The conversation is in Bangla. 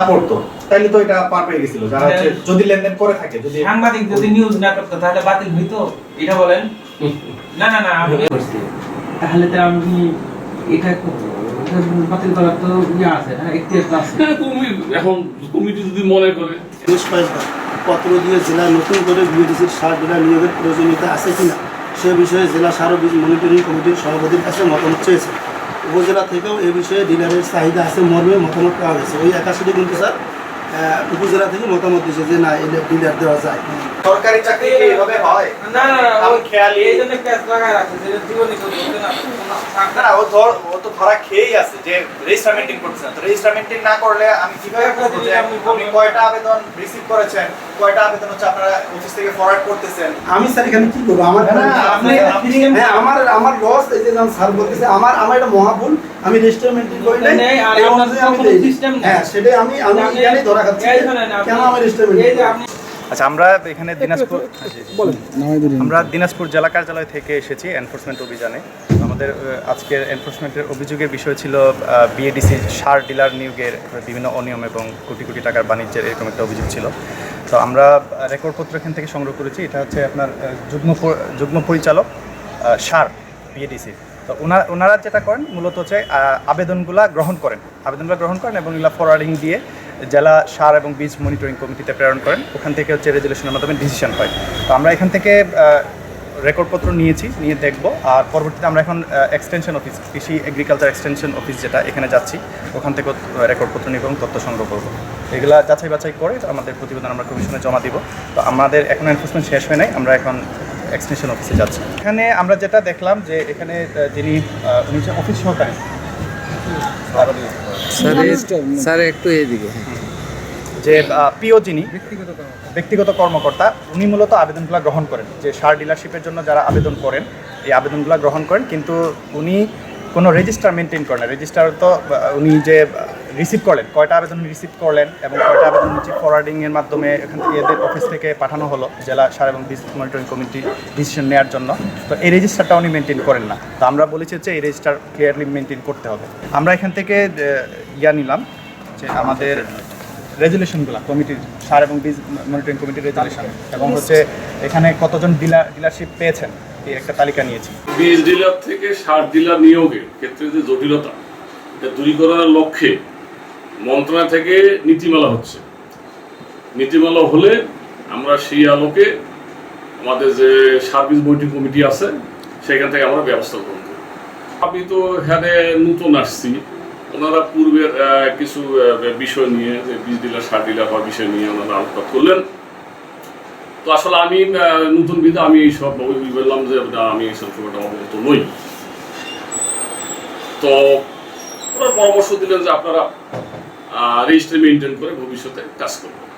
পড়তো তাইলে তো এটা পার পেয়ে গেছিল। যারা হচ্ছে যদি লেনদেন করে থাকে যদি সাংবাদিক যদি নিউজ না করতো তাহলে বাতিল হইতো? এটা বলেন। না না না তাহলে তো আমি এটা করব। বাতিল করার তো ইয়ে আছে আছে। হ্যাঁ, এখন কমিটি যদি মনে করে। বেশ কয়েকবার পত্র দিয়ে জেলায় নতুন করে বিএডিসির সার ডিলার নিয়োগের প্রয়োজনীয়তা আছে কিনা সে বিষয়ে জেলা সার মনিটরিং কমিটির সভাপতির কাছে মতামত চেয়েছে। উপজেলা থেকেও এ বিষয়ে ডিলারের চাহিদা আছে, মর্মে মতামত পাওয়া গেছে। ওই একাশিটি কিন্তু স্যার। উপজেলা থেকে মতামত দিয়েছে যে না এটা ডিলার দেওয়া যায়। সরকারি চাকরি কি এভাবে হয়? না না না আমি ওই খেয়ালি এই জন্য ক্যাশ লাগায় রাখছে যে জীবনই তো না না না, ও ধর ও তো ধরা খেয়েই আছে যে রেজিস্টার মেনটেন করছে না। তো রেজিস্টার মেনটেন না করলে আমি কীভাবে বুঝব যে আপনি। কয়টা আবেদন রিসিভ করেছেন? কয়টা আবেদন হচ্ছে আপনারা অফিস থেকে ফরওয়ার্ড করতেছেন? আমি স্যার এখানে কি করব? আমার আপনি হ্যাঁ আমার আমার লস এই যে স্যার বলতেছে আমার আমার এটা মহাভুল। আমি রেজিস্টার মেনটেন করি নাই আর এই অনুযায়ী আমি নেই। হ্যাঁ সেটাই আমি আমি এখানেই ধরা খাচ্ছি এই শোনেন, আপনি- কেন আমি রেজিস্টার এই যে আপনি আচ্ছা আমরা এখানে দিনাজপুর আমরা দিনাজপুর জেলা কার্যালয় থেকে এসেছি এনফোর্সমেন্ট অভিযানে। আমাদের আজকের এনফোর্সমেন্টের অভিযোগের বিষয় ছিল বিএডিসি সার ডিলার নিয়োগের বিভিন্ন অনিয়ম এবং কোটি কোটি টাকার বাণিজ্যের এরকম একটা অভিযোগ ছিল। তো আমরা রেকর্ডপত্র এখান থেকে সংগ্রহ করেছি। এটা হচ্ছে আপনার যুগ্ম যুগ্ম পরিচালক সার বিএডিসি তো ওনারা ওনারা যেটা করেন মূলত হচ্ছে আবেদনগুলা গ্রহণ করেন। আবেদনগুলো গ্রহণ করেন এবং এগুলা ফরওয়ার্ডিং দিয়ে জেলা সার এবং বীজ মনিটরিং কমিটিতে প্রেরণ করেন। ওখান থেকে হচ্ছে রেজুলেশনের মাধ্যমে ডিসিশন হয়। তো আমরা এখান থেকে রেকর্ডপত্র নিয়েছি, নিয়ে দেখব। আর পরবর্তীতে আমরা এখন এক্সটেনশন অফিস কৃষি এগ্রিকালচার এক্সটেনশন অফিস যেটা, এখানে যাচ্ছি। ওখান থেকে রেকর্ডপত্র নিব এবং তথ্য সংগ্রহ করব। এগুলা যাচাই বাছাই করে আমাদের প্রতিবেদন আমরা কমিশনে জমা দিব। তো আমাদের এখন এনফোর্সমেন্ট শেষ হয় নাই। আমরা এখন এক্সটেনশন অফিসে যাচ্ছি এখানে আমরা যেটা দেখলাম যে এখানে যিনি উনি হচ্ছে অফিস সহকারী স্যার একটু এদিকে। যে পিও যিনি ব্যক্তিগত কর্মকর্তা উনি মূলত আবেদনগুলো গ্রহণ করেন। যে সার ডিলারশিপের জন্য যারা আবেদন করেন এই আবেদনগুলো গ্রহণ করেন। কিন্তু উনি কোনো রেজিস্টার মেনটেন করেন না। রেজিস্টার তো উনি যে রিসিভ করলেন, কয়টা আবেদন রিসিভ করলেন এবং কয়টা আবেদন নিচে ফরওয়ার্ডিংয়ের মাধ্যমে এখান থেকে এদের অফিস থেকে পাঠানো হলো, জেলা সার এবং বিজনেস মনিটরিং কমিটি ডিসিশন নেওয়ার জন্য। তো এই রেজিস্টারটা উনি মেনটেন করেন না। তো আমরা বলেছি হচ্ছে এই রেজিস্টার ক্লিয়ারলি মেনটেন করতে হবে। আমরা এখান থেকে ইয়া নিলাম যে আমাদের রেজুলেশনগুলো কমিটির সার এবং বীজ মনিটরিং কমিটির রেজুলেশন এবং হচ্ছে এখানে কতজন ডিলার ডিলারশিপ পেয়েছেন, এই একটা তালিকা নিয়েছি। ডিলার থেকে সার ডিলার নিয়োগের ক্ষেত্রে যে জটিলতা, এটা দূরীকরণের লক্ষ্যে মন্ত্রণালয় থেকে নীতিমালা হচ্ছে। নীতিমালা হলে আমরা সেই আলোকে আমাদের যে সার্ভিস বইটিং কমিটি আছে, সেখান থেকে আমরা ব্যবস্থা গ্রহণ করি। আমি তো এখানে নতুন আসছি। ওনারা পূর্বের কিছু বিষয় নিয়ে, যে বীজ ডিলার সার ডিলার বা বিষয় নিয়ে ওনারা আলোচনা করলেন। তো আসলে আমি নতুন বিধা আমি এইসব বললাম যে আমি এইসব সময় অবগত নই। তো ওরা পরামর্শ দিলেন যে আপনারা রেজিস্ট্রি মেনটেন করে ভবিষ্যতে কাজ করবেন